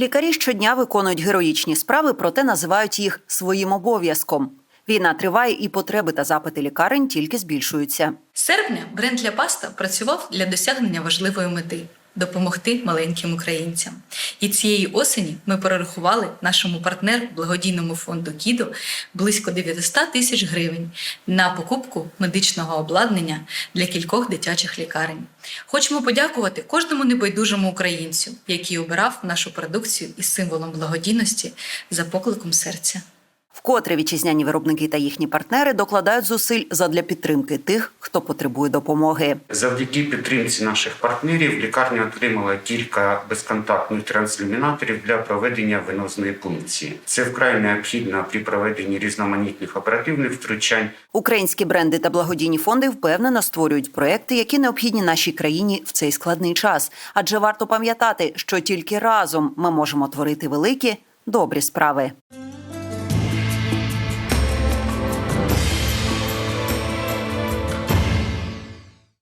Лікарі щодня виконують героїчні справи, проте називають їх своїм обов'язком. Війна триває, і потреби та запити лікарень тільки збільшуються. Серпня бренд «Ля Паста працював для досягнення важливої мети допомогти маленьким українцям. І цієї осені ми перерахували нашому партнеру благодійному фонду Кідо близько 900 тисяч гривень на покупку медичного обладнання для кількох дитячих лікарень. Хочемо подякувати кожному небайдужому українцю, який обирав нашу продукцію із символом благодійності за покликом серця. Вкотре вітчизняні виробники та їхні партнери докладають зусиль задля підтримки тих, хто потребує допомоги. Завдяки підтримці наших партнерів лікарня отримала кілька безконтактних трансілюмінаторів для проведення венозної пункції. Це вкрай необхідно при проведенні різноманітних оперативних втручань. Українські бренди та благодійні фонди впевнено створюють проекти, які необхідні нашій країні в цей складний час. Адже варто пам'ятати, що тільки разом ми можемо творити великі добрі справи.